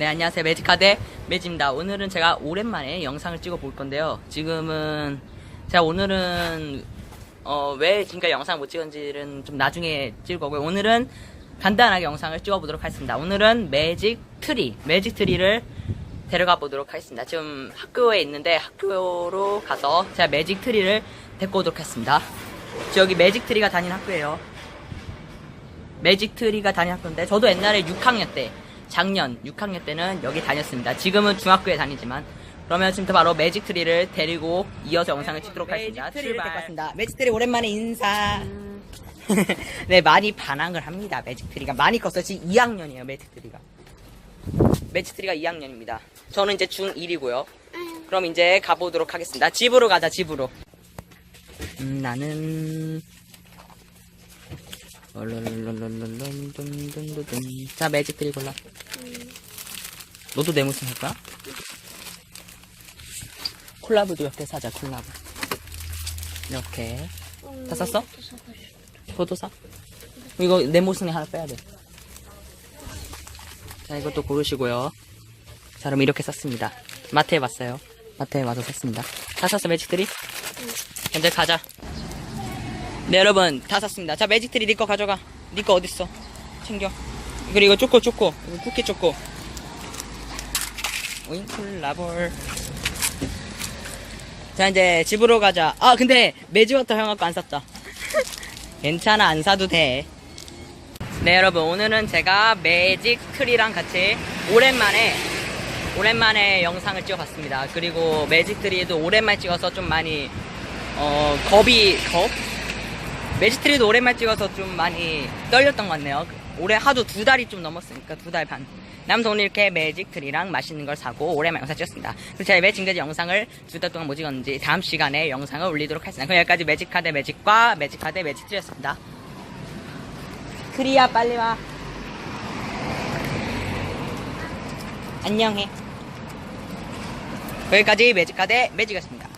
네, 안녕하세요. 매직카드 매지입니다. 오늘은 제가 오랜만에 영상을 찍어 볼 건데요. 지금은, 제가 오늘은, 어, 왜 지금까지 영상을 못 찍은지는 좀 나중에 찍을 거고요. 오늘은 간단하게 영상을 찍어 보도록 하겠습니다. 오늘은 매직 트리, 매직 트리를 데려가 보도록 하겠습니다. 지금 학교에 있는데 학교로 가서 제가 매직 트리를 데리고 오도록 하겠습니다. 저기 매직 트리가 다니는 학교예요. 매직 트리가 다니는 학교인데 저도 옛날에 6학년 때 작년 6학년 때는 여기 다녔습니다. 지금은 중학교에 다니지만 그러면 지금부터 바로 매직 트리를 데리고 이어서 영상을 찍도록 하겠습니다. 매직 트리를 데리고 왔습니다. 매직 트리 오랜만에 인사. 네 많이 반항을 합니다. 매직 트리가 많이 컸어요. 지금 2학년이에요. 매직 트리가. 매직 트리가 2학년입니다. 저는 이제 중1이고요. 그럼 이제 가보도록 하겠습니다. 집으로 가자 집으로. 음, 나는 자 매직 트리 골라 너도 내 무슨 할 거야? 콜라보도 이렇게 사자 콜라보 이렇게 다 샀어? 그것도 사? 이거 내 모습에 하나 빼야 돼 자 이것도 고르시고요 자 그럼 이렇게 샀습니다 마트에 왔어요 마트에 와서 샀습니다 다 샀어 매직트리? 현재 가자 네 여러분 다 샀습니다. 자 매직트리 네거 가져가. 네거 어딨어? 챙겨. 그리고 초코 초코. 쿠키 초코. 오잉 콜라볼. 자 이제 집으로 가자. 아 근데 매직워터 형 갖고 안 샀다. 괜찮아 안 사도 돼. 네 여러분 오늘은 제가 매직 트리랑 같이 오랜만에 오랜만에 영상을 찍어봤습니다. 그리고 매직 트리도 오랜만에 찍어서 좀 많이 어 겁이 겁? 매직트리도 오랜만에 찍어서 좀 많이 떨렸던 것 같네요. 올해 하도 두 달이 좀 넘었으니까 두 달 반. 남서 오늘 이렇게 매직트리랑 맛있는 걸 사고 오랜만에 영상 찍었습니다. 그래서 제가 왜 지금까지 영상을 두 달 동안 못 찍었는지 다음 시간에 영상을 올리도록 하겠습니다. 그럼 여기까지 매직카드 매직과 매직카드 매직트리였습니다. 크리야 빨리 와. 안녕해. 여기까지 매직카드 매직이었습니다.